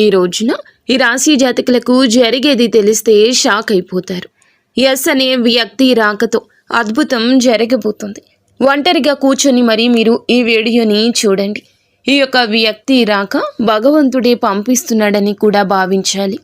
ఈ రోజున ఈ రాశి జాతకులకు జరిగేది తెలిస్తే షాక్ అయిపోతారు. ఎస్ అనే వ్యక్తి రాకతో అద్భుతం జరగబోతుంది. ఒంటరిగా కూర్చొని మరి మీరు ఈ వీడియోని చూడండి. ఈ యొక్క వ్యక్తి రాక భగవంతుడే పంపిస్తున్నాడని కూడా భావించాలి.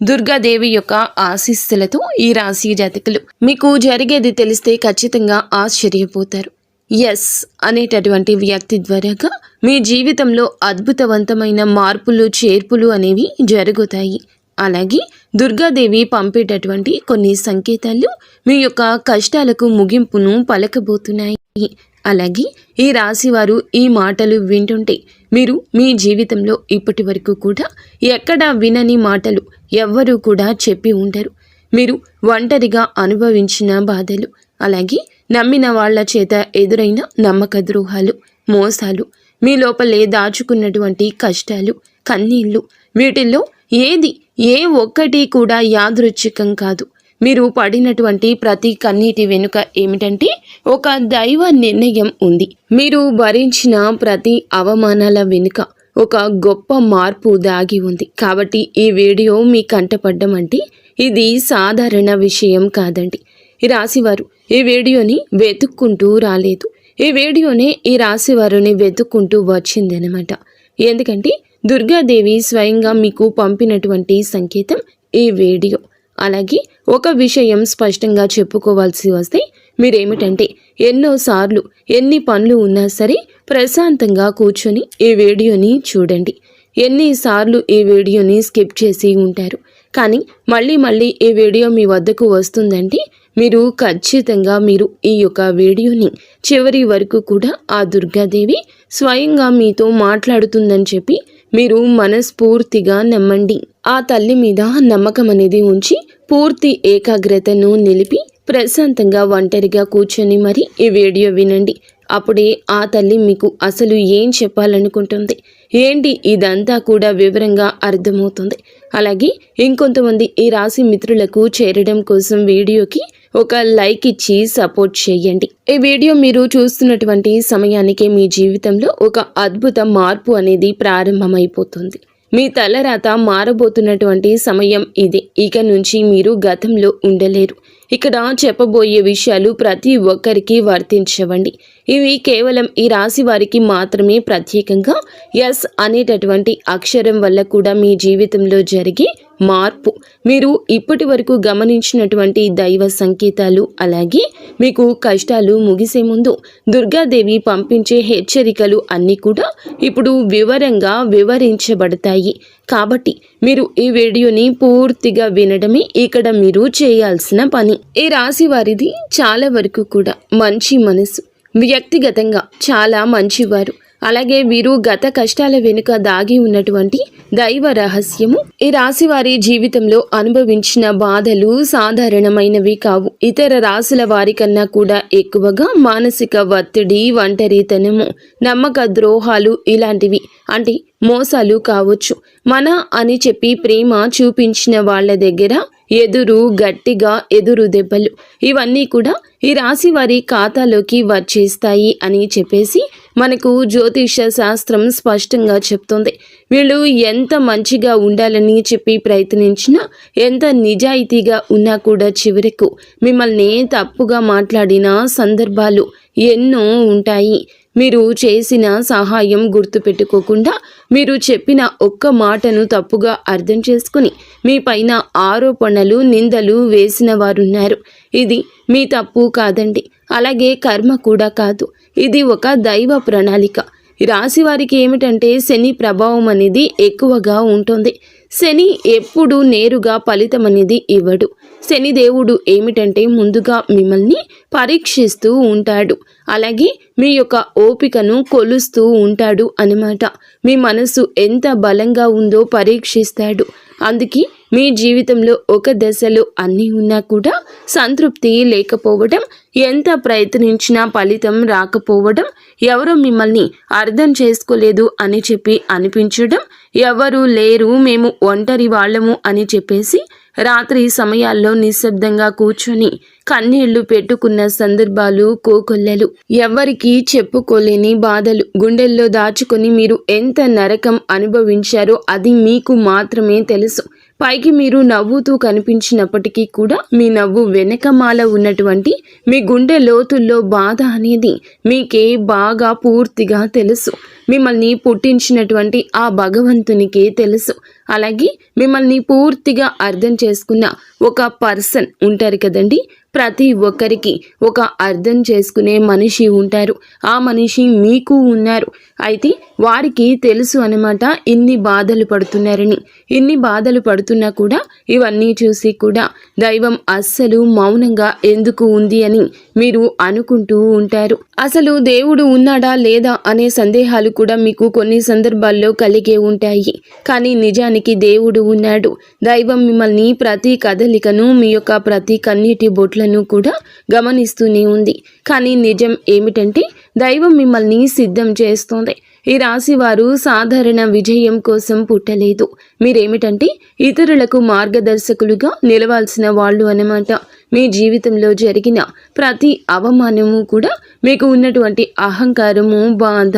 దుర్గాదేవి యొక్క ఆశీస్సులతో ఈ రాశి జాతకులు మీకు జరిగేది తెలిస్తే ఖచ్చితంగా ఆశ్చర్యపోతారు. ఎస్ అనేటటువంటి వ్యక్తి ద్వారాగా మీ జీవితంలో అద్భుతవంతమైన మార్పులు చేర్పులు అనేవి జరుగుతాయి. అలాగే దుర్గాదేవి పంపేటటువంటి కొన్ని సంకేతాలు మీ యొక్క కష్టాలకు ముగింపును పలకబోతున్నాయి. అలాగే ఈ రాశివారు ఈ మాటలు వింటుంటే మీరు మీ జీవితంలో ఇప్పటి వరకు కూడా ఎక్కడా వినని మాటలు ఎవ్వరూ కూడా చెప్పి ఉండరు. మీరు ఒంటరిగా అనుభవించిన బాధలు అలాగే నమ్మిన వాళ్ళ చేత ఎదురైన నమ్మక ద్రోహాలు మోసాలు మీ లోపలే దాచుకున్నటువంటి కష్టాలు కన్నీళ్ళు వీటిల్లో ఏది ఏ ఒక్కటి కూడా యాదృచ్ఛికం కాదు. మీరు పడినటువంటి ప్రతి కన్నీటి వెనుక ఏమిటంటే ఒక దైవ నిర్ణయం ఉంది. మీరు భరించిన ప్రతి అవమానాల వెనుక ఒక గొప్ప మార్పు దాగి ఉంది. కాబట్టి ఈ వీడియో మీ కంటపడ్డం అంటే ఇది సాధారణ విషయం కాదండి. రాశివారు ఈ వీడియోని వెతుక్కుంటూ రాలేదు. ఈ వీడియోనే ఈ రాశి వారిని వెతుక్కుంటూ వచ్చిందనమాట. ఎందుకంటే దుర్గాదేవి స్వయంగా మీకు పంపినటువంటి సంకేతం ఈ వీడియో. అలాగే ఒక విషయం స్పష్టంగా చెప్పుకోవాల్సి వస్తే మీరేమిటంటే ఎన్నోసార్లు ఎన్ని పనులు ఉన్నా సరే ప్రశాంతంగా కూర్చొని ఈ వీడియోని చూడండి. ఎన్నిసార్లు ఈ వీడియోని స్కిప్ చేసి ఉంటారు. కానీ మళ్ళీ మళ్ళీ ఈ వీడియో మీ వద్దకు వస్తుందంటే మీరు ఖచ్చితంగా మీరు ఈ యొక్క వీడియోని చివరి వరకు కూడా ఆ దుర్గాదేవి స్వయంగా మీతో మాట్లాడుతుందని చెప్పి మీరు మనస్ఫూర్తిగా నమ్మండి. ఆ తల్లి మీద నమ్మకం అనేది ఉంచి పూర్తి ఏకాగ్రతను నిలిపి ప్రశాంతంగా ఒంటరిగా కూర్చొని మరి ఈ వీడియో వినండి. అప్పుడే ఆ తల్లి మీకు అసలు ఏం చెప్పాలనుకుంటుంది? ఏంటి ఇదంతా కూడా వివరంగా అర్థమవుతుంది. అలాగే ఇంకొంతమంది ఈ రాశి మిత్రులకు చేరడం కోసం వీడియోకి ఒక లైక్ ఇచ్చి సపోర్ట్ చేయండి. ఈ వీడియో మీరు చూస్తున్నటువంటి సమయానికి మీ జీవితంలో ఒక అద్భుత మార్పు అనేది ప్రారంభమైపోతుంది. మీ తలరాత మారబోతున్నటువంటి సమయం ఇది. ఇక నుంచి మీరు గతంలో ఉండలేరు. ఇక్కడ చెప్పబోయే విషయాలు ప్రతి ఒక్కరికి వర్తించవండి. ఇవి కేవలం ఈ రాశి వారికి మాత్రమే ప్రత్యేకంగా ఎస్ అనేటటువంటి అక్షరం వల్ల కూడా మీ జీవితంలో జరిగే మార్పు. మీరు ఇప్పటి వరకు గమనించినటువంటి దైవ సంకేతాలు అలాగే మీకు కష్టాలు ముగిసే ముందు దుర్గాదేవి పంపించే హెచ్చరికలు అన్నీ కూడా ఇప్పుడు వివరంగా వివరించబడతాయి. కాబట్టి మీరు ఈ వీడియోని పూర్తిగా వినడమే ఇక్కడ మీరు చేయాల్సిన పని. ఈ రాశి వారిది చాలా వరకు కూడా మంచి మనసు వ్యక్తిగతంగా చాలా మంచివారు. అలాగే వీరు గత కష్టాల వెనుక దాగి ఉన్నటువంటి దైవ రహస్యము. ఈ రాశి వారి జీవితంలో అనుభవించిన బాధలు సాధారణమైనవి కావు. ఇతర రాశుల వారి కన్నా కూడా ఎక్కువగా మానసిక ఒత్తిడి ఒంటరితనము నమ్మక ద్రోహాలు ఇలాంటివి అంటే మోసాలు కావచ్చు. మన అని చెప్పి ప్రేమ చూపించిన వాళ్ళ దగ్గర ఎదురు గట్టిగా ఎదురు దెబ్బలు. ఇవన్నీ కూడా ఈ రాశి వారి ఖాతాలోకి వచ్చేస్తాయి అని చెప్పేసి మనకు జ్యోతిష శాస్త్రం స్పష్టంగా చెప్తుంది. వీళ్ళు ఎంత మంచిగా ఉండాలని చెప్పి ప్రయత్నించినా ఎంత నిజాయితీగా ఉన్నా కూడా చివరకు మిమ్మల్ని తప్పుగా మాట్లాడిన సందర్భాలు ఎన్నో ఉంటాయి. మీరు చేసిన సహాయం గుర్తుపెట్టుకోకుండా మీరు చెప్పిన ఒక్క మాటను తప్పుగా అర్థం చేసుకుని మీ పైన ఆరోపణలు నిందలు వేసిన వారున్నారు. ఇది మీ తప్పు కాదండి. అలాగే కర్మ కూడా కాదు. ఇది ఒక దైవ ప్రణాళిక. రాశి వారికి ఏమిటంటే శని ప్రభావం అనేది ఎక్కువగా ఉంటుంది. శని ఎప్పుడు నేరుగా ఫలితం అనేది ఇవ్వడు. శనిదేవుడు ఏమిటంటే ముందుగా మిమ్మల్ని పరీక్షిస్తూ ఉంటాడు. అలాగే మీ యొక్క ఓపికను కొలుస్తూ ఉంటాడు అనమాట మీ మనసు ఎంత బలంగా ఉందో పరీక్షిస్తాడు. అందుకే మీ జీవితంలో ఒక దశలో అన్నీ ఉన్నా కూడా సంతృప్తి లేకపోవడం ఎంత ప్రయత్నించినా ఫలితం రాకపోవడం ఎవరో మిమ్మల్ని అర్థం చేసుకోలేదు అని చెప్పి అనిపించడం ఎవరు లేరు మేము ఒంటరి వాళ్ళము అని చెప్పేసి రాత్రి సమయాల్లో నిశ్శబ్దంగా కూర్చొని కన్నీళ్ళు పెట్టుకున్న సందర్భాలు కోకొల్లలు. ఎవ్వరికీ చెప్పుకోలేని బాధలు. గుండెల్లో దాచుకొని మీరు ఎంత నరకం అనుభవించారో అది మీకు మాత్రమే తెలుసు. పైకి మీరు నవ్వుతూ కనిపించినప్పటికీ కూడా మీ నవ్వు వెనకమాల ఉన్నటువంటి మీ గుండె లోతుల్లో బాధ అనేది మీకే బాగా పూర్తిగా తెలుసు. మిమ్మల్ని పుట్టించినటువంటి ఆ భగవంతునికే తెలుసు. అలాగే మిమ్మల్ని పూర్తిగా అర్థం చేసుకున్న ఒక పర్సన్ ఉంటారు కదండి ప్రతి ఒక్కరికి ఒక అర్థం చేసుకునే మనిషి ఉంటారు. ఆ మనిషి మీకు ఉన్నారు. అయితే వారికి తెలుసు అనమాట ఇన్ని బాధలు పడుతున్నారని. ఇన్ని బాధలు పడుతున్నా కూడా ఇవన్నీ చూసి కూడా దైవం అస్సలు మౌనంగా ఎందుకు ఉంది అని మీరు అనుకుంటూ ఉంటారు. అసలు దేవుడు ఉన్నాడా లేదా అనే సందేహాలు కూడా మీకు కొన్ని సందర్భాల్లో కలిగే ఉంటాయి. కానీ నిజానికి దేవుడు ఉన్నాడు. దైవం మిమ్మల్ని ప్రతి కదలికను మీ యొక్క ప్రతి కన్నీటి బొట్లు బొట్లను కూడా గమనిస్తూనే ఉంది. కానీ నిజం ఏమిటంటే దైవం మిమ్మల్ని సిద్ధం చేస్తోంది. ఈ రాశి వారు సాధారణ విజయం కోసం పుట్టలేదు. మీరేమిటంటే ఇతరులకు మార్గదర్శకులుగా నిలవాల్సిన వాళ్ళు అన్నమాట. మీ జీవితంలో జరిగిన ప్రతి అవమానము కూడా మీకు ఉన్నటువంటి అహంకారము బాధ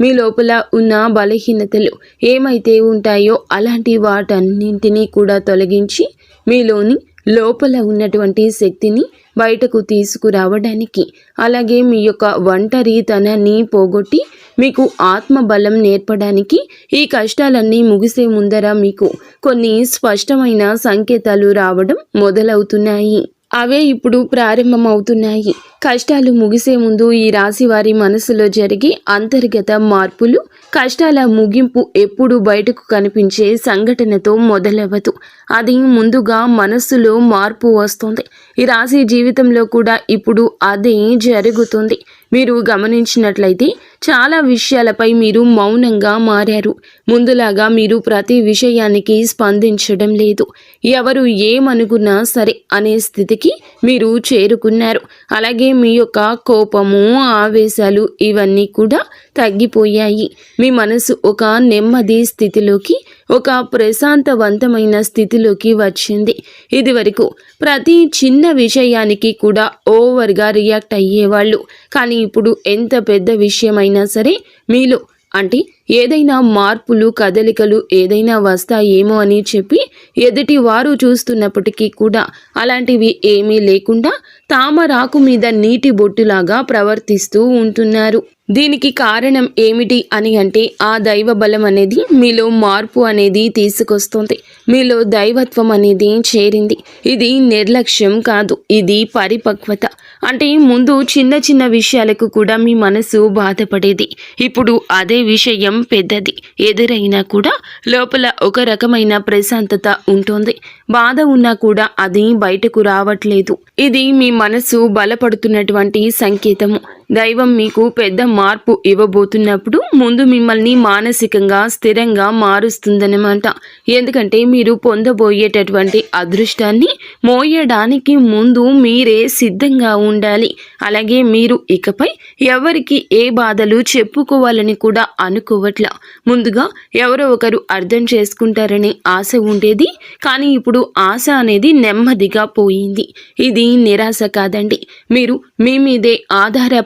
మీ లోపల ఉన్న బలహీనతలు ఏమైతే ఉంటాయో అలాంటి వాటన్నింటినీ కూడా తొలగించి మీలోని లోపల ఉన్నటువంటి శక్తిని బయటకు తీసుకురావడానికి అలాగే మీ యొక్క ఒంటరితనాన్ని పోగొట్టి మీకు ఆత్మబలం నేర్పడానికి ఈ కష్టాలన్నీ ముగిసే ముందర మీకు కొన్ని స్పష్టమైన సంకేతాలు రావడం మొదలవుతున్నాయి. అవే ఇప్పుడు ప్రారంభమవుతున్నాయి. కష్టాలు ముగిసే ముందు ఈ రాశి వారి మనసులో జరిగే అంతర్గత మార్పులు కష్టాల ముగింపు ఎప్పుడు బయటకు కనిపించే సంఘటనతో మొదలవ్వదు. అది ముందుగా మనస్సులో మార్పు వస్తుంది. ఈ రాశి జీవితంలో కూడా ఇప్పుడు అదే జరుగుతుంది. మీరు గమనించినట్లయితే చాలా విషయాలపై మీరు మౌనంగా మారారు. ముందులాగా మీరు ప్రతి విషయానికి స్పందించడం లేదు. ఎవరు ఏమనుకున్నా సరే అనే స్థితికి మీరు చేరుకున్నారు. అలాగే మీ యొక్క కోపము ఆవేశాలు ఇవన్నీ కూడా తగ్గిపోయాయి. మీ మనసు ఒక నెమ్మది స్థితిలోకి ఒక ప్రశాంతవంతమైన స్థితిలోకి వచ్చింది. ఇది వరకు ప్రతి చిన్న విషయానికి కూడా ఓవర్గా రియాక్ట్ అయ్యేవాళ్ళు. కానీ ఇప్పుడు ఎంత పెద్ద విషయమైనా సరే మీలో అంటే ఏదైనా మార్పులు కదలికలు ఏదైనా వస్తాయేమో అని చెప్పి ఎదుటి వారు చూస్తున్నప్పటికీ కూడా అలాంటివి ఏమీ లేకుండా తామరాకు మీద నీటి బొట్టులాగా ప్రవర్తిస్తూ ఉంటున్నారు. దీనికి కారణం ఏమిటి అని అంటే ఆ దైవ బలం అనేది మీలో మార్పు అనేది తీసుకొస్తుంది. మీలో దైవత్వం అనేది చేరింది. ఇది నిర్లక్ష్యం కాదు. ఇది పరిపక్వత. అంటే ముందు చిన్న చిన్న విషయాలకు కూడా మీ మనసు బాధపడేది. ఇప్పుడు అదే విషయం పెద్దది. ఎదురైనా కూడా లోపల ఒక రకమైన ప్రశాంతత ఉంటుంది. బాధ ఉన్నా కూడా అది బయటకు రావట్లేదు. ఇది మీ మనసు బలపడుతున్నటువంటి సంకేతము. దైవం మీకు పెద్ద మార్పు ఇవ్వబోతున్నప్పుడు ముందు మిమ్మల్ని మానసికంగా స్థిరంగా మారుస్తుందన్నమాట. ఎందుకంటే మీరు పొందబోయేటటువంటి అదృష్టాన్ని మోయడానికి ముందు మీరే సిద్ధంగా ఉండాలి. అలాగే మీరు ఇకపై ఎవరికి ఏ బాధలు చెప్పుకోవాలని కూడా అనుకోవట్లా. ముందుగా ఎవరో ఒకరు అర్థం చేసుకుంటారని ఆశ ఉండేది. కానీ ఇప్పుడు ఆశ అనేది నెమ్మదిగా పోయింది. ఇది నిరాశ కాదండి. మీరు మీ మీదే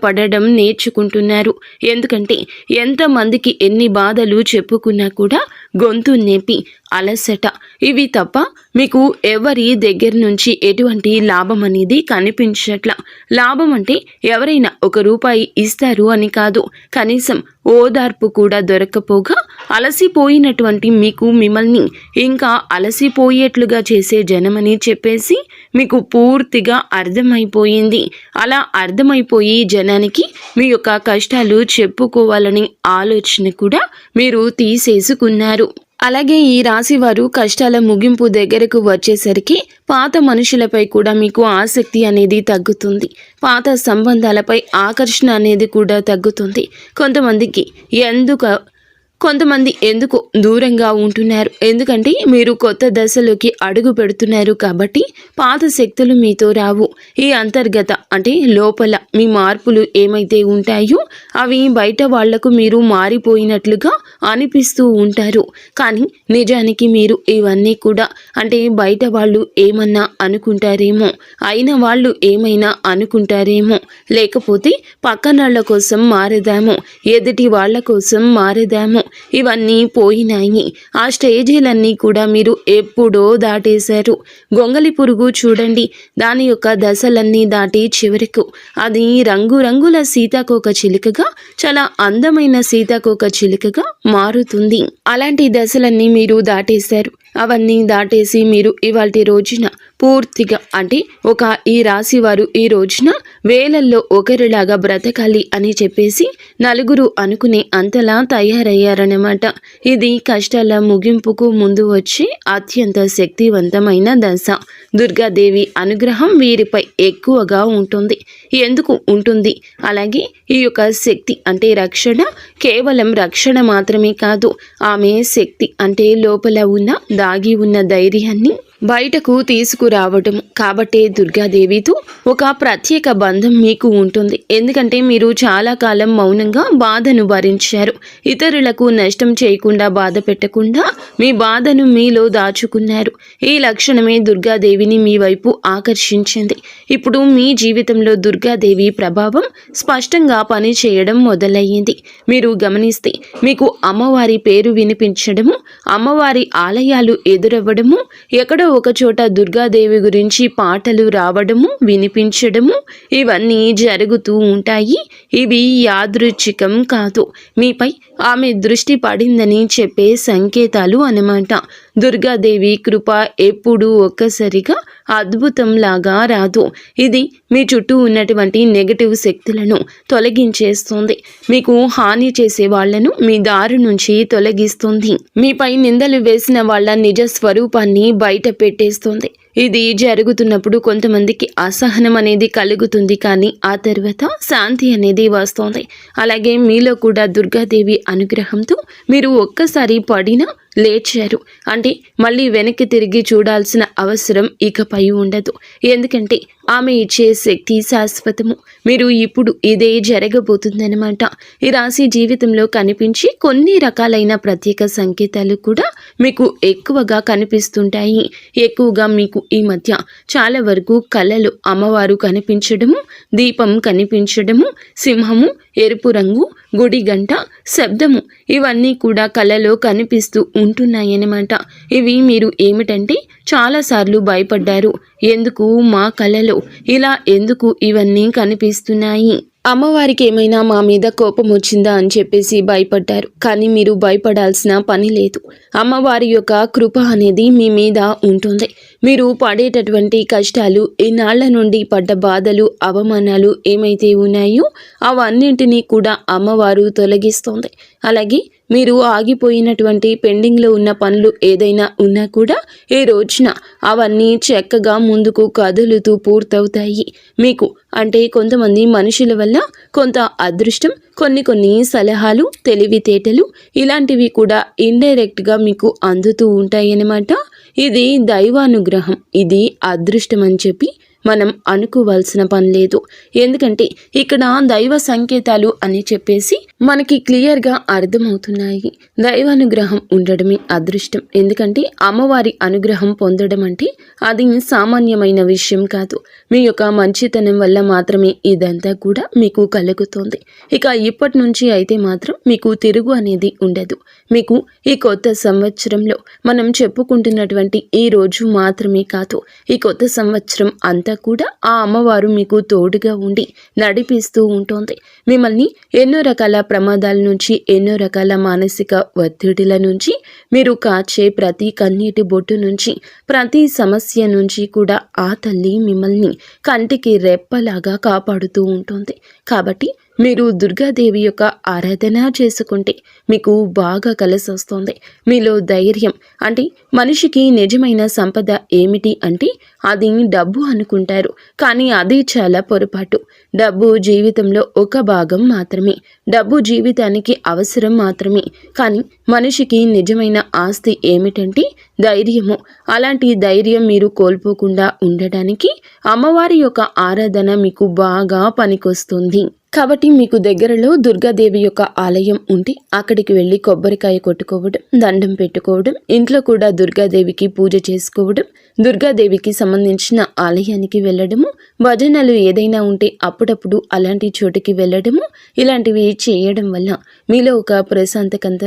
పడడం నేర్చుకుంటున్నారు. ఎందుకంటే ఎంతమందికి ఎన్ని బాధలు చెప్పుకున్నా కూడా గొంతు నేపి అలసట. ఇవి తప్ప మీకు ఎవరి దగ్గర నుంచి ఎటువంటి లాభం అనేది కనిపించట్ల. లాభం అంటే ఎవరైనా ఒక రూపాయి ఇస్తారు అని కాదు. కనీసం ఓదార్పు కూడా దొరకపోగా అలసిపోయినటువంటి మీకు మిమ్మల్ని ఇంకా అలసిపోయేట్లుగా చేసే జనమని చెప్పేసి మీకు పూర్తిగా అర్థమైపోయింది. అలా అర్థమైపోయి జనానికి మీ యొక్క కష్టాలు చెప్పుకోవాలని ఆలోచన కూడా మీరు తీసేసుకున్నారు. అలాగే ఈ రాశి వారు కష్టాల ముగింపు దగ్గరకు వచ్చేసరికి పాత మనుషులపై కూడా మీకు ఆసక్తి అనేది తగ్గుతుంది. పాత సంబంధాలపై ఆకర్షణ అనేది కూడా తగ్గుతుంది. కొంతమందికి ఎందుకు కొంతమంది ఎందుకు దూరంగా ఉంటున్నారు? ఎందుకంటే మీరు కొత్త దశలోకి అడుగు పెడుతున్నారు కాబట్టి పాత శక్తులు మీతో రావు. ఈ అంతర్గత అంటే లోపల మీ మార్పులు ఏమైతే ఉంటాయో అవి బయట వాళ్ళకు మీరు మారిపోయినట్లుగా అనిపిస్తూ ఉంటారు. కానీ నిజానికి మీరు ఇవన్నీ కూడా అంటే బయట వాళ్ళు ఏమన్నా అనుకుంటారేమో అయిన వాళ్ళు ఏమైనా అనుకుంటారేమో లేకపోతే పక్కనాళ్ళ కోసం మారదాము ఎదుటి వాళ్ళ కోసం మారేదాము ఇవన్నీ పోయినాయి. ఆ స్టేజీలన్నీ కూడా మీరు ఎప్పుడో దాటేశారు. గొంగలి పురుగు చూడండి. దాని యొక్క దశలన్నీ దాటి చివరకు అది రంగురంగుల సీతాకోక చిలుకగా చాలా అందమైన సీతాకోక చిలుకగా మారుతుంది. అలాంటి దశలన్నీ మీరు దాటేశారు. అవన్నీ దాటేసి మీరు ఇవాటి రోజున పూర్తిగా అంటే ఒక ఈ రాశి వారు ఈ రోజున వేలల్లో ఒకరిలాగా బ్రతకాలి అని చెప్పేసి నలుగురు అనుకునే అంతలా తయారయ్యారన్నమాట. ఇది కష్టాల ముగింపుకు ముందు వచ్చే అత్యంత శక్తివంతమైన దశ. దుర్గాదేవి అనుగ్రహం వీరిపై ఎక్కువగా ఉంటుంది. ఎందుకు ఉంటుంది? అలాగే ఈ యొక్క శక్తి అంటే రక్షణ కేవలం రక్షణ మాత్రమే కాదు ఆమె శక్తి అంటే లోపల ఉన్న దాగి ఉన్న ధైర్యాన్ని బయటకు తీసుకురావటం. కాబట్టే దుర్గాదేవితో ఒక ప్రత్యేక బంధం మీకు ఉంటుంది. ఎందుకంటే మీరు చాలా కాలం మౌనంగా బాధను భరించారు. ఇతరులకు నష్టం చేయకుండా బాధ పెట్టకుండా మీ బాధను మీలో దాచుకున్నారు. ఈ లక్షణమే దుర్గాదేవిని మీ వైపు ఆకర్షించింది. ఇప్పుడు మీ జీవితంలో దుర్గాదేవి ప్రభావం స్పష్టంగా పని చేయడం మొదలయ్యింది. మీరు గమనిస్తే మీకు అమ్మవారి పేరు వినిపించడము అమ్మవారి ఆలయాలు ఎదురవ్వడము ఎక్కడో ఒక చోట దుర్గాదేవి గురించి పాటలు రావడము వినిపించడము ఇవన్నీ జరుగుతూ ఉంటాయి. ఇవి యాదృచ్ఛికం కాదు. మీపై ఆమె దృష్టి పడిందని చెప్పే సంకేతాలు అన్నమాట. దుర్గాదేవి కృప ఎప్పుడూ ఒక్కసారిగా అద్భుతంలాగా రాదు. ఇది మీ చుట్టూ ఉన్నటువంటి నెగటివ్ శక్తులను తొలగించేస్తుంది. మీకు హాని చేసే వాళ్ళను మీ దారి నుంచి తొలగిస్తుంది. మీపై నిందలు వేసిన వాళ్ళ నిజ స్వరూపాన్ని బయట పెట్టేస్తుంది. ఇది జరుగుతున్నప్పుడు కొంతమందికి అసహనం అనేది కలుగుతుంది కానీ ఆ తర్వాత శాంతి అనేది వస్తుంది. అలాగే మీలో కూడా దుర్గాదేవి అనుగ్రహంతో మీరు ఒక్కసారి పడినా లేచారు. అంటే మళ్ళీ వెనక్కి తిరిగి చూడాల్సిన అవసరం ఇకపై ఉండదు. ఎందుకంటే ఆమె ఇచ్చే శక్తి శాశ్వతము. మీరు ఇప్పుడు ఇదే జరగబోతుందన్నమాట. ఈ రాశి జీవితంలో కనిపించి కొన్ని రకాలైన ప్రత్యేక సంకేతాలు కూడా మీకు ఎక్కువగా కనిపిస్తుంటాయి. ఎక్కువగా మీకు ఈ మధ్య చాలా వరకు కళలు అమ్మవారు కనిపించడము దీపం కనిపించడము సింహము ఎరుపు రంగు గుడి గంట శబ్దము. ఇవన్నీ కూడా కళలో కనిపిస్తూ ఉంటున్నాయన్నమాట. ఇవి మీరు ఏమిటంటే చాలాసార్లు భయపడ్డారు. ఎందుకు మా కళలో ఇలా ఎందుకు ఇవన్నీ కనిపిస్తున్నాయి? అమ్మవారికి ఏమైనా మా మీద కోపం వచ్చిందా అని చెప్పేసి భయపడ్డారు. కానీ మీరు భయపడాల్సిన పని లేదు. అమ్మవారి యొక్క కృప అనేది మీ మీద ఉంటుంది. మీరు పడేటటువంటి కష్టాలు ఈనాళ్ళ నుండి పడ్డ బాధలు అవమానాలు ఏమైతే ఉన్నాయో అవన్నింటినీ కూడా అమ్మవారు తొలగిస్తుంది. అలాగే మీరు ఆగిపోయినటువంటి పెండింగ్లో ఉన్న పనులు ఏదైనా ఉన్నా కూడా ఈ రోజున అవన్నీ చక్కగా ముందుకు కదులుతూ పూర్తవుతాయి. మీకు అంటే కొంతమంది మనుషుల వల్ల కొంత అదృష్టం కొన్ని కొన్ని సలహాలు తెలివితేటలు ఇలాంటివి కూడా ఇండైరెక్ట్గా మీకు అందుతూ ఉంటాయన్నమాట. ఇది దైవానుగ్రహం ఇది అదృష్టం అని చెప్పి మనం అనుకోవాల్సిన పని లేదు. ఎందుకంటే ఇక్కడ దైవ సంకేతాలు అని చెప్పేసి మనకి క్లియర్గా అర్థమవుతున్నాయి. దైవానుగ్రహం ఉండడమే అదృష్టం. ఎందుకంటే అమ్మవారి అనుగ్రహం పొందడం అంటే అది సామాన్యమైన విషయం కాదు. మీ యొక్క మంచితనం వల్ల మాత్రమే ఇదంతా కూడా మీకు కలుగుతుంది. ఇక ఇప్పటి నుంచి అయితే మాత్రం మీకు తిరుగు అనేది ఉండదు. మీకు ఈ కొత్త సంవత్సరంలో మనం చెప్పుకుంటున్నటువంటి ఈ రోజు మాత్రమే కాదు ఈ కొత్త సంవత్సరం అంతా కూడా ఆ అమ్మవారు మీకు తోడుగా ఉండి నడిపిస్తూ ఉంటుంది. మిమ్మల్ని ఎన్నో రకాల ప్రమాదాల నుంచి ఎన్నో రకాల మానసిక ఒత్తిడిల నుంచి మీరు కాచే ప్రతి కన్నీటి బొట్టు నుంచి ప్రతి సమస్య నుంచి కూడా ఆ తల్లి మిమ్మల్ని కంటికి రెప్పలాగా కాపాడుతూ ఉంటుంది. కాబట్టి మీరు దుర్గాదేవి యొక్క ఆరాధన చేసుకుంటే మీకు బాగా కలిసి వస్తుంది. మీలో ధైర్యం అంటే మనిషికి నిజమైన సంపద ఏమిటి అంటే అది డబ్బు అనుకుంటారు. కానీ అది చాలా పొరపాటు. డబ్బు జీవితంలో ఒక భాగం మాత్రమే. డబ్బు జీవితానికి అవసరం మాత్రమే. కానీ మనిషికి నిజమైన ఆస్తి ఏమిటంటే ధైర్యము. అలాంటి ధైర్యం మీరు కోల్పోకుండా ఉండడానికి అమ్మవారి యొక్క ఆరాధన మీకు బాగా పనికొస్తుంది. కాబట్టి మీకు దగ్గరలో దుర్గాదేవి యొక్క ఆలయం ఉంటే అక్కడికి వెళ్ళి కొబ్బరికాయ కొట్టుకోవడం దండం పెట్టుకోవడం ఇంట్లో కూడా దుర్గాదేవికి పూజ చేసుకోవడం దుర్గాదేవికి సంబంధించిన ఆలయానికి వెళ్ళడము భజనలు ఏదైనా ఉంటే అప్పుడప్పుడు అలాంటి చోటుకి వెళ్ళడము ఇలాంటివి చేయడం వల్ల మీలో ఒక ప్రశాంతకంత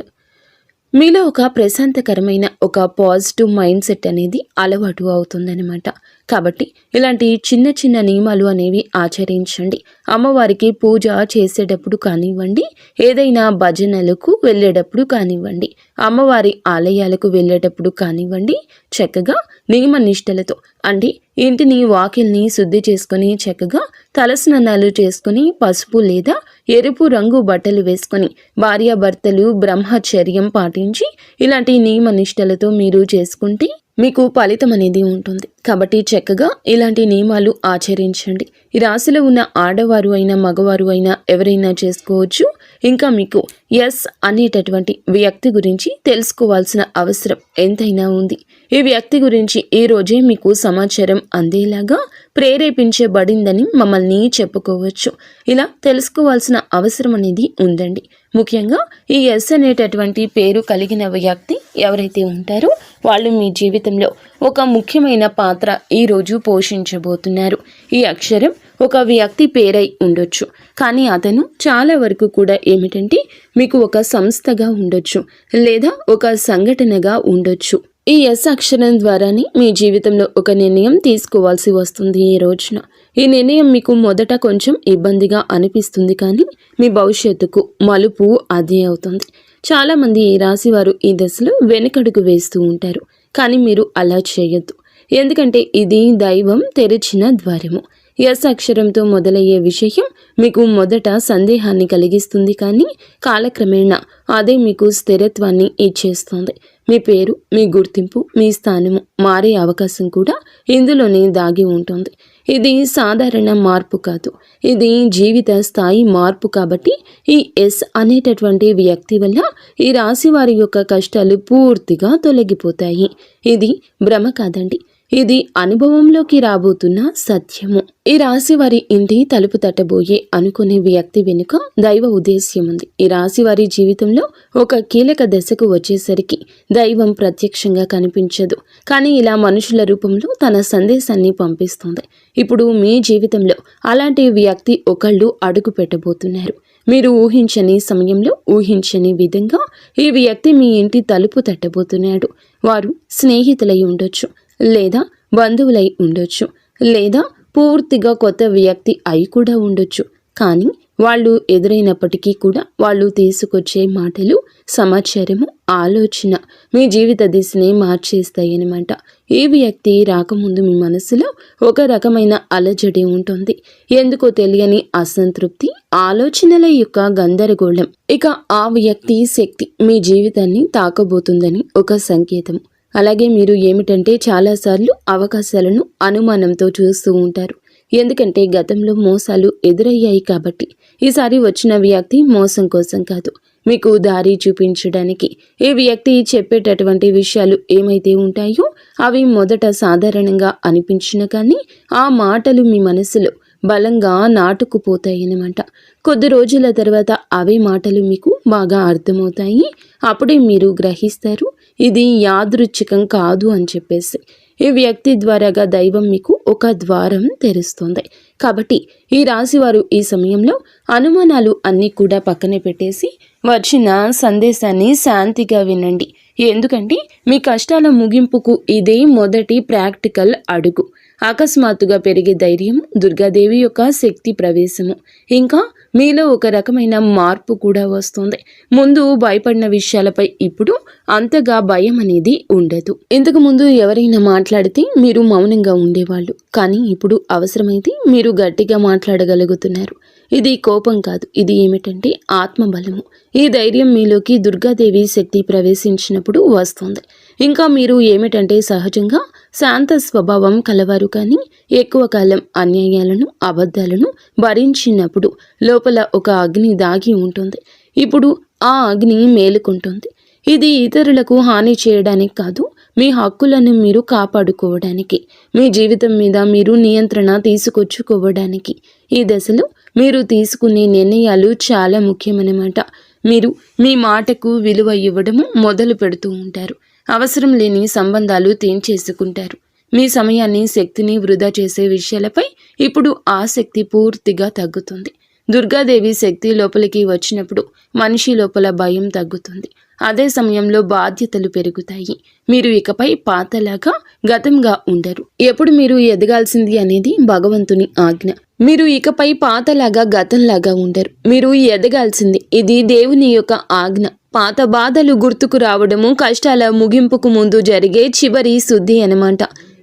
మీలో ఒక ప్రశాంతకరమైన ఒక పాజిటివ్ మైండ్ సెట్ అనేది అలవాటు అవుతుందనమాట కాబట్టి ఇలాంటి చిన్న చిన్న నియమాలు అనేవి ఆచరించండి. అమ్మవారికి పూజ చేసేటప్పుడు కానివ్వండి ఏదైనా భజనలకు వెళ్ళేటప్పుడు కానివ్వండి అమ్మవారి ఆలయాలకు వెళ్ళేటప్పుడు కానివ్వండి చక్కగా నియమ నిష్టలతో అంటే ఇంటిని వాకిల్ని శుద్ధి చేసుకొని చక్కగా తలస్నానాలు చేసుకుని పసుపు లేదా ఎరుపు రంగు బట్టలు వేసుకొని భార్యాభర్తలు బ్రహ్మచర్యం పాటించి ఇలాంటి నియమ నిష్టలతో మీరు చేసుకుంటే మీకు ఫలితం అనేది ఉంటుంది. కాబట్టి చక్కగా ఇలాంటి నియమాలు ఆచరించండి. ఈ రాశిలో ఉన్న ఆడవారు అయినా మగవారు అయినా ఎవరైనా చేసుకోవచ్చు. ఇంకా మీకు ఎస్ అనేటటువంటి వ్యక్తి గురించి తెలుసుకోవాల్సిన అవసరం ఎంతైనా ఉంది. ఈ వ్యక్తి గురించి ఈ రోజే మీకు సమాచారం అందేలాగా ప్రేరేపించబడిందని మమ్మల్ని చెప్పుకోవచ్చు. ఇలా తెలుసుకోవాల్సిన అవసరం అనేది ఉందండి. ముఖ్యంగా ఈ ఎస్ అనేటటువంటి పేరు కలిగిన వ్యక్తి ఎవరైతే ఉంటారో వాళ్ళు మీ జీవితంలో ఒక ముఖ్యమైన పాత్ర ఈరోజు పోషించబోతున్నారు. ఈ అక్షరం ఒక వ్యక్తి పేరై ఉండొచ్చు. కానీ అతను చాలా వరకు కూడా ఏమిటంటే మీకు ఒక సంస్థగా ఉండొచ్చు లేదా ఒక సంఘటనగా ఉండొచ్చు. ఈ ఎస్ అక్షరం ద్వారానే మీ జీవితంలో ఒక నిర్ణయం తీసుకోవాల్సి వస్తుంది ఈ రోజున. ఈ నిర్ణయం మీకు మొదట కొంచెం ఇబ్బందిగా అనిపిస్తుంది కానీ మీ భవిష్యత్తుకు మలుపు అదే అవుతుంది. చాలామంది ఈ రాశివారు ఈ దశలో వెనుకడుగు వేస్తూ ఉంటారు. కానీ మీరు అలా చేయొద్దు. ఎందుకంటే ఇది దైవం తెరిచిన ద్వారము. ఎస్ అక్షరంతో మొదలయ్యే విషయం మీకు మొదట సందేహాన్ని కలిగిస్తుంది కానీ కాలక్రమేణా అదే మీకు స్థిరత్వాన్ని ఇచ్చేస్తుంది. మీ పేరు మీ గుర్తింపు మీ స్థానము మారే అవకాశం కూడా ఇందులోనే దాగి ఉంటుంది. ఇది సాధారణ మార్పు కాదు. ఇది జీవిత స్థాయి మార్పు కాబట్టి ఈ ఎస్ అనేటటువంటి వ్యక్తి వల్ల ఈ రాశి వారి యొక్క కష్టాలు పూర్తిగా తొలగిపోతాయి. ఇది భ్రమ కాదండి. ఇది అనుభవంలోకి రాబోతున్న సత్యము. ఈ రాశి వారి ఇంటి తలుపు తట్టబోయే అనుకునే వ్యక్తి వెనుక దైవ ఉద్దేశ్యం ఉంది ఈ రాశి వారి జీవితంలో ఒక కీలక దశకు వచ్చేసరికి దైవం ప్రత్యక్షంగా కనిపించదు. కానీ ఇలా మనుషుల రూపంలో తన సందేశాన్ని పంపిస్తుంది. ఇప్పుడు మీ జీవితంలో అలాంటి వ్యక్తి ఒకళ్ళు అడుగు పెట్టబోతున్నారు. మీరు ఊహించని సమయంలో ఊహించని విధంగా ఈ వ్యక్తి మీ ఇంటి తలుపు తట్టబోతున్నాడు. వారు స్నేహితులై ఉండొచ్చు. లేదా బంధువులై ఉండొచ్చు లేదా పూర్తిగా కొత్త వ్యక్తి అయి కూడా ఉండొచ్చు. కానీ వాళ్ళు ఎదురైనప్పటికీ కూడా వాళ్ళు తీసుకొచ్చే మాటలు సమాచారము ఆలోచన మీ జీవిత దిశని మార్చేస్తాయి అనమాట ఈ వ్యక్తి రాకముందు మీ మనసులో ఒక రకమైన అలజడి ఉంటుంది. ఎందుకో తెలియని అసంతృప్తి ఆలోచనల యొక్క గందరగోళం. ఇక ఆ వ్యక్తి శక్తి మీ జీవితాన్ని తాకబోతుందని ఒక సంకేతం అలాగే మీరు ఏమిటంటే చాలాసార్లు అవకాశాలను అనుమానంతో చూస్తూ ఉంటారు. ఎందుకంటే గతంలో మోసాలు ఎదురయ్యాయి కాబట్టి. ఈసారి వచ్చిన వ్యక్తి మోసం కోసం కాదు. మీకు దారి చూపించడానికి ఈ వ్యక్తి చెప్పేటటువంటి విషయాలు ఏమైతే ఉంటాయో అవి మొదట సాధారణంగా అనిపించిన కానీ ఆ మాటలు మీ మనసులో బలంగా నాటుకుపోతాయన్నమాట. కొద్ది రోజుల తర్వాత అవే మాటలు మీకు బాగా అర్థమవుతాయి. అప్పుడే మీరు గ్రహిస్తారు ఇది యాదృచ్ఛికం కాదు అని చెప్పేసి. ఈ వ్యక్తి ద్వారాగా దైవం మీకు ఒక ద్వారం తెరుస్తుంది. కాబట్టి ఈ రాశివారు ఈ సమయంలో అనుమానాలు అన్నీ కూడా పక్కన పెట్టేసి వచ్చిన సందేశాన్ని శాంతిగా వినండి. ఎందుకంటే మీ కష్టాల ముగింపుకు ఇదే మొదటి ప్రాక్టికల్ అడుగు. అకస్మాత్తుగా పెరిగే ధైర్యం దుర్గాదేవి యొక్క శక్తి ప్రవేశము. ఇంకా మీలో ఒక రకమైన మార్పు కూడా వస్తుంది. ముందు భయపడిన విషయాలపై ఇప్పుడు అంతగా భయం అనేది ఉండదు. ఇంతకు ముందు ఎవరైనా మాట్లాడితే మీరు మౌనంగా ఉండేవాళ్ళు. కానీ ఇప్పుడు అవసరమైతే మీరు గట్టిగా మాట్లాడగలుగుతున్నారు. ఇది కోపం కాదు. ఇది ఏమిటంటే ఆత్మబలము. ఈ ధైర్యం మీలోకి దుర్గాదేవి శక్తి ప్రవేశించినప్పుడు వస్తుంది. ఇంకా మీరు ఏమిటంటే సహజంగా శాంత స్వభావం కలవారు కానీ ఎక్కువ కాలం అన్యాయాలను అబద్ధాలను భరించినప్పుడు లోపల ఒక అగ్ని దాగి ఉంటుంది. ఇప్పుడు ఆ అగ్ని మేలుకుంటుంది. ఇది ఇతరులకు హాని చేయడానికి కాదు మీ హక్కులను మీరు కాపాడుకోవడానికి మీ జీవితం మీద మీరు నియంత్రణ తీసుకొచ్చుకోవడానికి. ఈ దశలో మీరు తీసుకునే నిర్ణయాలు చాలా ముఖ్యమన్నమాట. మీరు మీ మాటకు విలువ ఇవ్వడము మొదలు పెడుతూ ఉంటారు. అవసరం లేని సంబంధాలు తేంచేసుకుంటారు మీ సమయాన్ని శక్తిని వృధా చేసే విషయాలపై ఇప్పుడు ఆసక్తి పూర్తిగా తగ్గుతుంది. దుర్గాదేవి శక్తి లోపలికి వచ్చినప్పుడు మనిషి లోపల భయం తగ్గుతుంది. అదే సమయంలో బాధ్యతలు పెరుగుతాయి. మీరు ఇకపై పాతలాగా గతంగా ఉండరు. ఎప్పుడు మీరు ఎదగాల్సింది అనేది భగవంతుని ఆజ్ఞ. మీరు ఇకపై పాతలాగా గతంలాగా ఉండరు. మీరు ఎదగాల్సింది ఇది దేవుని యొక్క ఆజ్ఞ. పాత బాధలు గుర్తుకు రావడము కష్టాల ముగింపుకు ముందు జరిగే చివరి శుద్ధి అన్నమాట.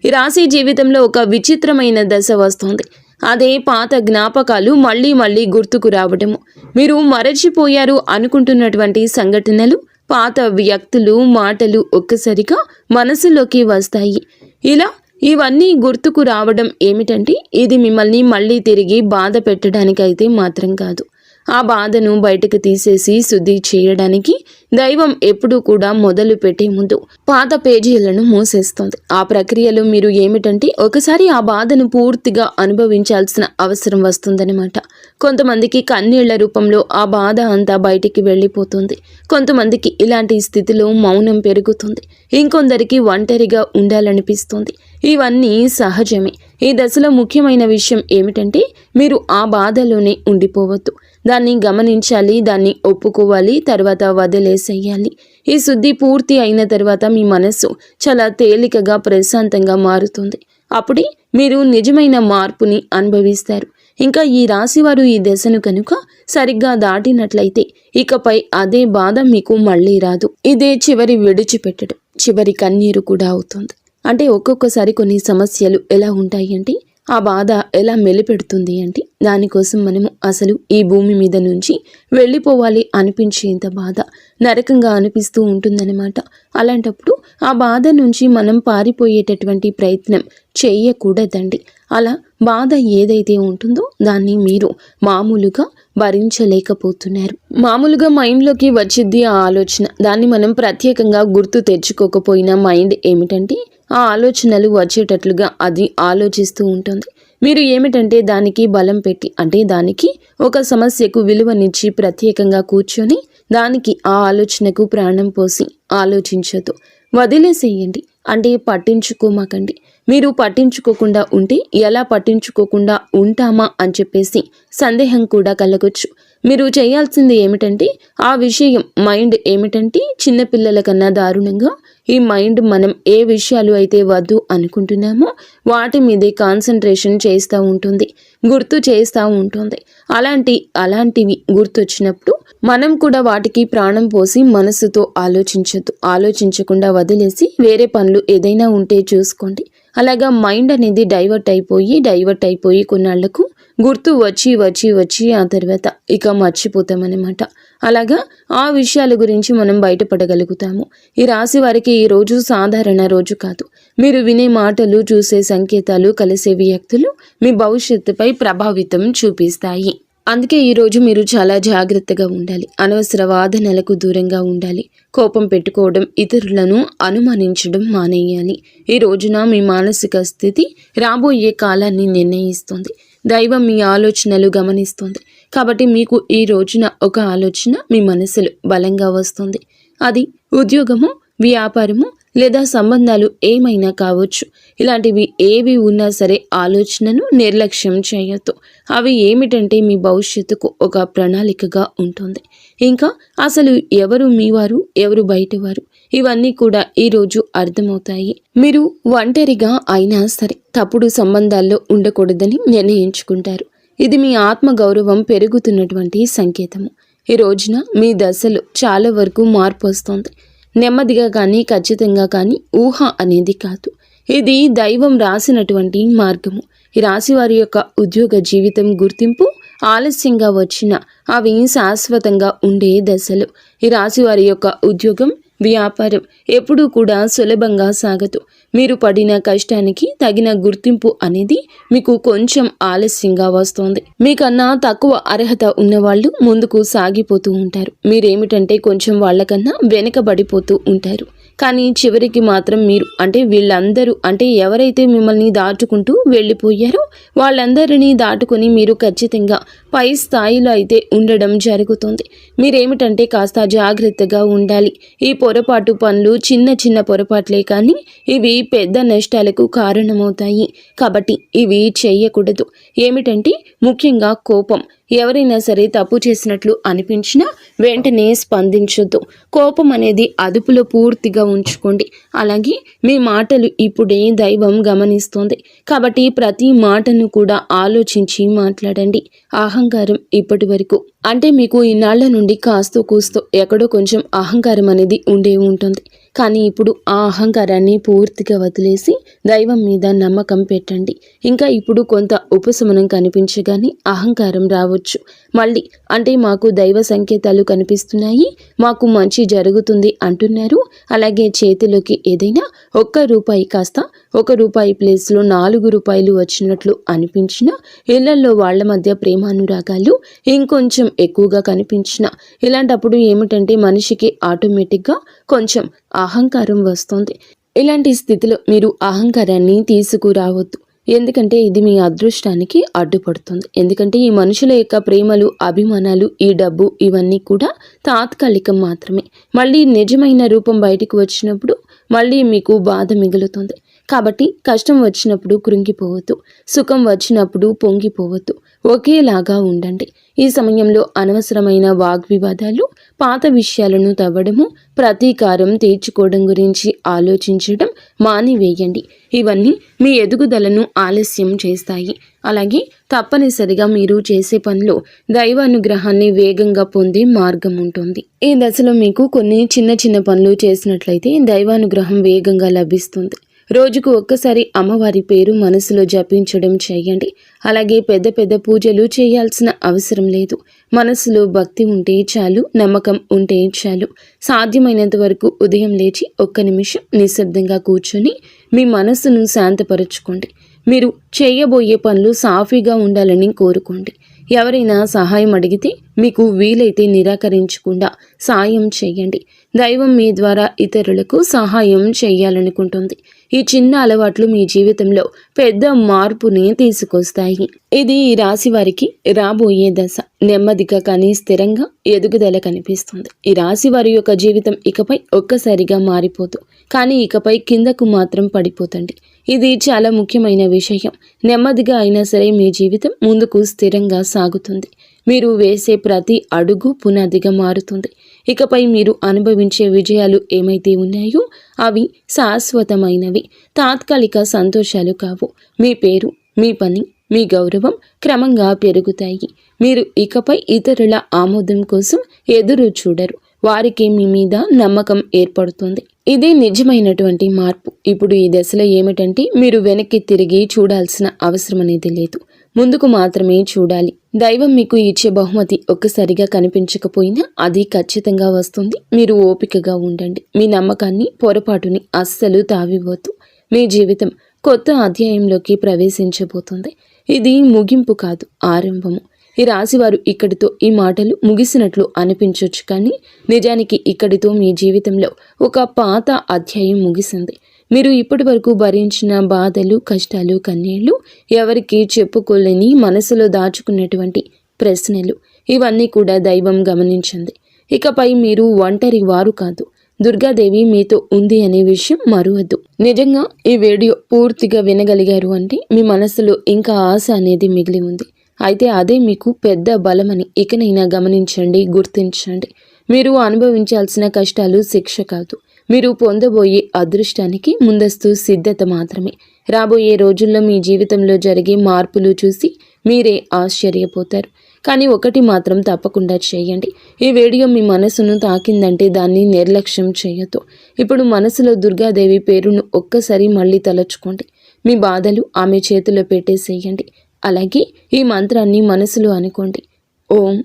ఈ రాశి జీవితంలో ఒక విచిత్రమైన దశ వస్తుంది. అదే పాత జ్ఞాపకాలు మళ్ళీ మళ్ళీ గుర్తుకు రావడము. మీరు మరచిపోయారు అనుకుంటున్నటువంటి సంఘటనలు పాత వ్యక్తులు మాటలు ఒక్కసారిగా మనసులోకి వస్తాయి. ఇలా ఇవన్నీ గుర్తుకు రావడం ఏమిటంటే ఇది మిమ్మల్ని మళ్ళీ తిరిగి బాధ పెట్టడానికైతే మాత్రం కాదు. ఆ బాధను బయటకు తీసేసి శుద్ధి చేయడానికి దైవం ఎప్పుడూ కూడా మొదలు పెట్టే ముందు పాత పేజీలను మూసేస్తుంది. ఆ ప్రక్రియలో మీరు ఏమిటంటే ఒకసారి ఆ బాధను పూర్తిగా అనుభవించాల్సిన అవసరం వస్తుందన్నమాట. కొంతమందికి కన్నీళ్ళ రూపంలో ఆ బాధ అంతా బయటికి వెళ్ళిపోతుంది. కొంతమందికి ఇలాంటి స్థితిలో మౌనం పెరుగుతుంది. ఇంకొందరికి ఒంటరిగా ఉండాలనిపిస్తుంది. ఇవన్నీ సహజమే. ఈ దశలో ముఖ్యమైన విషయం ఏమిటంటే మీరు ఆ బాధలోనే ఉండిపోవద్దు. దాన్ని గమనించాలి దాన్ని ఒప్పుకోవాలి తర్వాత వదిలేసేయాలి. ఈ శుద్ధి పూర్తి అయిన తర్వాత మీ మనస్సు చాలా తేలికగా ప్రశాంతంగా మారుతుంది. అప్పుడే మీరు నిజమైన మార్పుని అనుభవిస్తారు. ఇంకా ఈ రాశివారు ఈ దశను కనుక సరిగ్గా దాటినట్లయితే ఇకపై అదే బాధ మీకు మళ్ళీ రాదు. ఇదే చివరి విడిచిపెట్టడం. చివరి కన్నీరు కూడా అవుతుంది. అంటే ఒక్కొక్కసారి కొన్ని సమస్యలు ఎలా ఉంటాయి అంటే ఆ బాధ ఎలా మెలిపెడుతుంది అంటే దానికోసం మనము అసలు ఈ భూమి మీద నుంచి వెళ్ళిపోవాలి అనిపించేంత బాధ నరకంగా అనిపిస్తూ ఉంటుందన్నమాట. అలాంటప్పుడు ఆ బాధ నుంచి మనం పారిపోయేటటువంటి ప్రయత్నం చేయకూడదండి. అలా బాధ ఏదైతే ఉంటుందో దాన్ని మీరు మామూలుగా భరించలేకపోతున్నారు. మామూలుగా మైండ్లోకి వచ్చిద్ది ఆ ఆలోచన. దాన్ని మనం ప్రత్యేకంగా గుర్తు తెచ్చుకోకపోయిన మైండ్ ఏమిటంటే ఆ ఆలోచనలు వచ్చేటట్లుగా అది ఆలోచిస్తూ ఉంటుంది. మీరు ఏమిటంటే దానికి బలం పెట్టి అంటే దానికి ఒక సమస్యకు విలువనిచ్చి ప్రత్యేకంగా కూర్చొని దానికి ఆ ఆలోచనకు ప్రాణం పోసి ఆలోచించదు. వదిలేసేయండి. అంటే పట్టించుకోమాకండి. మీరు పట్టించుకోకుండా ఉంటే ఎలా పట్టించుకోకుండా ఉంటామా అని చెప్పేసి సందేహం కూడా కలగొచ్చు. మీరు చేయాల్సింది ఏమిటంటే ఆ విషయం మైండ్ ఏమిటంటే చిన్నపిల్లల కన్నా దారుణంగా ఈ మైండ్ మనం ఏ విషయాలు అయితే వద్దు అనుకుంటున్నామో వాటి మీదే కాన్సన్ట్రేషన్ చేస్తూ ఉంటుంది గుర్తు చేస్తూ ఉంటుంది. అలాంటి అలాంటివి గుర్తొచ్చినప్పుడు మనం కూడా వాటికి ప్రాణం పోసి మనసుతో ఆలోచించద్దు ఆలోచించకుండా వదిలేసి వేరే పనులు ఏదైనా ఉంటే చూసుకోండి. అలాగా మైండ్ అనేది డైవర్ట్ అయిపోయి డైవర్ట్ అయిపోయి కొన్నాళ్ళకు గుర్తు వచ్చి వచ్చి వచ్చి ఆ తర్వాత ఇక మర్చిపోతామన్నమాట. అలాగా ఆ విషయాల గురించి మనం బయటపడగలుగుతాము. ఈ రాశి వారికి ఈ రోజు సాధారణ రోజు కాదు. మీరు వినే మాటలు చూసే సంకేతాలు కలిసే వ్యక్తులు మీ భవిష్యత్తుపై ప్రభావితం చూపిస్తాయి. అందుకే ఈరోజు మీరు చాలా జాగ్రత్తగా ఉండాలి. అనవసర వాదనలకు దూరంగా ఉండాలి. కోపం పెట్టుకోవడం ఇతరులను అనుమానించడం మానేయాలి. ఈ రోజున మీ మానసిక స్థితి రాబోయే కాలాన్ని నిర్ణయిస్తుంది. దైవం మీ ఆలోచనలు గమనిస్తుంది. కాబట్టి మీకు ఈ రోజున ఒక ఆలోచన మీ మనసులో బలంగా వస్తుంది. అది ఉద్యోగము వ్యాపారము లేదా సంబంధాలు ఏమైనా కావచ్చు. ఇలాంటివి ఏవి ఉన్నా సరే ఆలోచనను నిర్లక్ష్యం చేయొద్దు. అవి ఏమిటంటే మీ భవిష్యత్తుకు ఒక ప్రణాళికగా ఉంటుంది. ఇంకా అసలు ఎవరు మీవారు ఎవరు బయటవారు ఇవన్నీ కూడా ఈరోజు అర్థమవుతాయి. మీరు ఒంటరిగా అయినా సరే తప్పుడు సంబంధాల్లో ఉండకూడదని నిర్ణయించుకుంటారు. ఇది మీ ఆత్మ గౌరవం పెరుగుతున్నటువంటి సంకేతము. ఈ రోజున మీ దశలో చాలా వరకు మార్పు వస్తుంది. నెమ్మదిగా కానీ ఖచ్చితంగా కానీ ఊహ అనేది కాదు. ఇది దైవం రాసినటువంటి మార్గము. ఈ రాశి వారి యొక్క ఉద్యోగ జీవితం గుర్తింపు ఆలస్యంగా వచ్చిన అవి శాశ్వతంగా ఉండే దశలు. ఈ రాశి వారి యొక్క ఉద్యోగం వ్యాపారం ఎప్పుడూ కూడా సులభంగా సాగదు. మీరు పడిన కష్టానికి తగిన గుర్తింపు అనేది మీకు కొంచెం ఆలస్యంగా వస్తుంది. మీకన్నా తక్కువ అర్హత ఉన్నవాళ్ళు ముందుకు సాగిపోతూ ఉంటారు. మీరేమిటంటే కొంచెం వాళ్ళకన్నా వెనుకబడిపోతూ ఉంటారు. కానీ చివరికి మాత్రం మీరు అంటే వీళ్ళందరూ అంటే ఎవరైతే మిమ్మల్ని దాటుకుంటూ వెళ్ళిపోయారో వాళ్ళందరినీ దాటుకొని మీరు ఖచ్చితంగా పై స్థాయిలో అయితే ఉండడం జరుగుతుంది. మీరేమిటంటే కాస్త జాగ్రత్తగా ఉండాలి. ఈ పొరపాటు పనులు చిన్న చిన్న పొరపాట్లే కానీ ఇవి పెద్ద నష్టాలకు కారణమవుతాయి. కాబట్టి ఇవి చేయకూడదు. ఏమిటంటే ముఖ్యంగా కోపం. ఎవరైనా సరే తప్పు చేసినట్లు అనిపించినా వెంటనే స్పందించొద్దు. కోపం అనేది అదుపులో పూర్తిగా ఉంచుకోండి. అలాగే మీ మాటలు ఇప్పుడే దైవం గమనిస్తోంది. కాబట్టి ప్రతి మాటను కూడా ఆలోచించి మాట్లాడండి. అహంకారం ఇప్పటి వరకు అంటే మీకు ఇన్నాళ్ళ నుండి కాస్తో కూస్తూ ఎక్కడో కొంచెం అహంకారం అనేది ఉండే ఉంటుంది. కానీ ఇప్పుడు ఆ అహంకారాన్ని పూర్తిగా వదిలేసి దైవం మీద నమ్మకం పెట్టండి. ఇంకా ఇప్పుడు కొంత ఉపశమనం కనిపించగానే అహంకారం రావచ్చు. మళ్ళీ అంటే మాకు దైవ సంకేతాలు కనిపిస్తున్నాయి మాకు మంచి జరుగుతుంది అంటున్నారు. అలాగే చేతిలోకి ఏదైనా ఒక్క రూపాయి కాస్త ఒక రూపాయి ప్లేస్లో నాలుగు రూపాయలు వచ్చినట్లు అనిపించిన ఇళ్ళలో వాళ్ళ మధ్య ప్రేమానురాగాలు ఇంకొంచెం ఎక్కువగా కనిపించిన ఇలాంటప్పుడు ఏమిటంటే మనిషికి ఆటోమేటిక్గా కొంచెం అహంకారం వస్తుంది. ఇలాంటి స్థితిలో మీరు అహంకారాన్ని తీసుకురావద్దు. ఎందుకంటే ఇది మీ అదృష్టానికి అడ్డుపడుతుంది. ఎందుకంటే ఈ మనుషుల యొక్క ప్రేమలు అభిమానాలు ఈ డబ్బు ఇవన్నీ కూడా తాత్కాలికం మాత్రమే. మళ్ళీ నిజమైన రూపం బయటికి వచ్చినప్పుడు మళ్ళీ మీకు బాధ మిగులుతుంది. కాబట్టి కష్టం వచ్చినప్పుడు కృంగిపోవద్దు. సుఖం వచ్చినప్పుడు పొంగిపోవద్దు. ఒకేలాగా ఉండండి. ఈ సమయంలో అనవసరమైన వాగ్వివాదాలు పాత విషయాలను తవ్వడము ప్రతీకారం తీర్చుకోవడం గురించి ఆలోచించడం మానివేయండి. ఇవన్నీ మీ ఎదుగుదలను ఆలస్యం చేస్తాయి. అలాగే తప్పనిసరిగా మీరు చేసే పనిలో దైవానుగ్రహాన్ని వేగంగా పొందే మార్గం ఉంటుంది. ఈ దశలో మీకు కొన్ని చిన్న చిన్న పనులు చేసినట్లయితే దైవానుగ్రహం వేగంగా లభిస్తుంది. రోజుకు ఒక్కసారి అమ్మవారి పేరు మనసులో జపించడం చేయండి. అలాగే పెద్ద పెద్ద పూజలు చేయాల్సిన అవసరం లేదు. మనసులో భక్తి ఉంటే చాలు నమ్మకం ఉంటే చాలు. సాధ్యమైనంత వరకు ఉదయం లేచి ఒక్క నిమిషం నిశ్శబ్దంగా కూర్చొని మీ మనసును శాంతపరచుకోండి. మీరు చేయబోయే పనులు సాఫీగా ఉండాలని కోరుకోండి. ఎవరైనా సహాయం అడిగితే మీకు వీలైతే నిరాకరించకుండా సాయం చేయండి. దైవం మీ ద్వారా ఇతరులకు సహాయం చేయాలనుకుంటుంది. ఈ చిన్న అలవాట్లు మీ జీవితంలో పెద్ద మార్పుని తీసుకొస్తాయి. ఇది ఈ రాశి వారికి రాబోయే దశ. నెమ్మదిగా కానీ స్థిరంగా ఎదుగుదల కనిపిస్తుంది. ఈ రాశి వారి యొక్క జీవితం ఇకపై ఒక్కసారిగా మారిపోతూ కానీ ఇకపై కిందకు మాత్రం పడిపోతండి. ఇది చాలా ముఖ్యమైన విషయం. నెమ్మదిగా అయినా సరే మీ జీవితం ముందుకు స్థిరంగా సాగుతుంది. మీరు వేసే ప్రతి అడుగు పునాదిగా మారుతుంది. ఇకపై మీరు అనుభవించే విజయాలు ఏమైతే ఉన్నాయో అవి శాశ్వతమైనవి. తాత్కాలిక సంతోషాలు కావు. మీ పేరు మీ పని మీ గౌరవం క్రమంగా పెరుగుతాయి. మీరు ఇకపై ఇతరుల ఆమోదం కోసం ఎదురు చూడరు. వారికి మీ మీద నమ్మకం ఏర్పడుతుంది. ఇది నిజమైనటువంటి మార్పు. ఇప్పుడు ఈ దశలో ఏమిటంటే మీరు వెనక్కి తిరిగి చూడాల్సిన అవసరం అనేది లేదు. ముందుకు మాత్రమే చూడాలి. దైవం మీకు ఇచ్చే బహుమతి ఒక్కసారిగా కనిపించకపోయినా అది ఖచ్చితంగా వస్తుంది. మీరు ఓపికగా ఉండండి. మీ నమ్మకాన్ని పొరపాటుని అస్సలు తావివ్వద్దు. మీ జీవితం కొత్త అధ్యాయంలోకి ప్రవేశించబోతుంది. ఇది ముగింపు కాదు ఆరంభము. ఈ రాశివారు ఇక్కడితో ఈ మాటలు ముగిసినట్లు అనిపించవచ్చు కానీ నిజానికి ఇక్కడితో మీ జీవితంలో ఒక పాత అధ్యాయం ముగిసింది. మీరు ఇప్పటి వరకు భరించిన బాధలు కష్టాలు కన్నీళ్ళు ఎవరికి చెప్పుకోలేని మనసులో దాచుకున్నటువంటి ప్రశ్నలు. ఇవన్నీ కూడా దైవం గమనించింది. ఇకపై మీరు ఒంటరి వారు కాదు. దుర్గాదేవి మీతో ఉంది అనే విషయం మరువద్దు. నిజంగా ఈ వీడియో పూర్తిగా వినగలిగారు అంటే మీ మనసులో ఇంకా ఆశ అనేది మిగిలి ఉంది. అయితే అదే మీకు పెద్ద బలమని. ఇకనైనా గమనించండి గుర్తించండి. మీరు అనుభవించాల్సిన కష్టాలు శిక్ష కాదు. మీరు పొందబోయే అదృష్టానికి ముందస్తు సిద్ధత మాత్రమే. రాబోయే రోజుల్లో మీ జీవితంలో జరిగే మార్పులు చూసి మీరే ఆశ్చర్యపోతారు. కానీ ఒకటి మాత్రం తప్పకుండా చేయండి. ఈ వీడియో మీ మనసును తాకిందంటే దాన్ని నిర్లక్ష్యం చేయొద్దు. ఇప్పుడు మనసులో దుర్గాదేవి పేరును ఒక్కసారి మళ్ళీ తలచుకోండి. మీ బాధలు ఆమె చేతిలో పెట్టేసేయండి. అలాగే ఈ మంత్రాన్ని మనసులో అనుకోండి. ఓం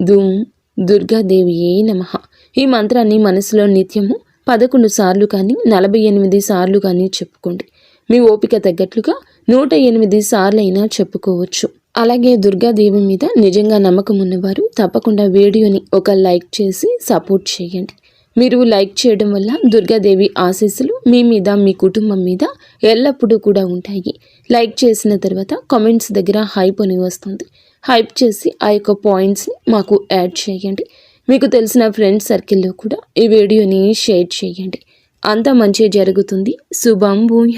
ధూమ్ దుర్గాదేవియే నమ. ఈ మంత్రాన్ని మనసులో నిత్యము పదకొండు సార్లు కానీ నలభై ఎనిమిది సార్లు కానీ చెప్పుకోండి. మీ ఓపిక తగ్గట్లుగా నూట ఎనిమిది సార్లు అయినా చెప్పుకోవచ్చు. అలాగే దుర్గాదేవి మీద నిజంగా నమ్మకం ఉన్నవారు తప్పకుండా వీడియోని ఒక లైక్ చేసి సపోర్ట్ చేయండి. మీరు లైక్ చేయడం వల్ల దుర్గాదేవి ఆశీస్సులు మీ మీద మీ కుటుంబం మీద ఎల్లప్పుడూ కూడా ఉంటాయి. లైక్ చేసిన తర్వాత కమెంట్స్ దగ్గర హైప్ అని వస్తుంది. హైప్ చేసి ఆ యొక్క పాయింట్స్ని మాకు యాడ్ చేయండి. మీకు తెలిసిన ఫ్రెండ్స్ సర్కిల్లో కూడా ఈ వీడియోని షేర్ చేయండి. అంతా మంచి జరుగుతుంది. శుభం భూయ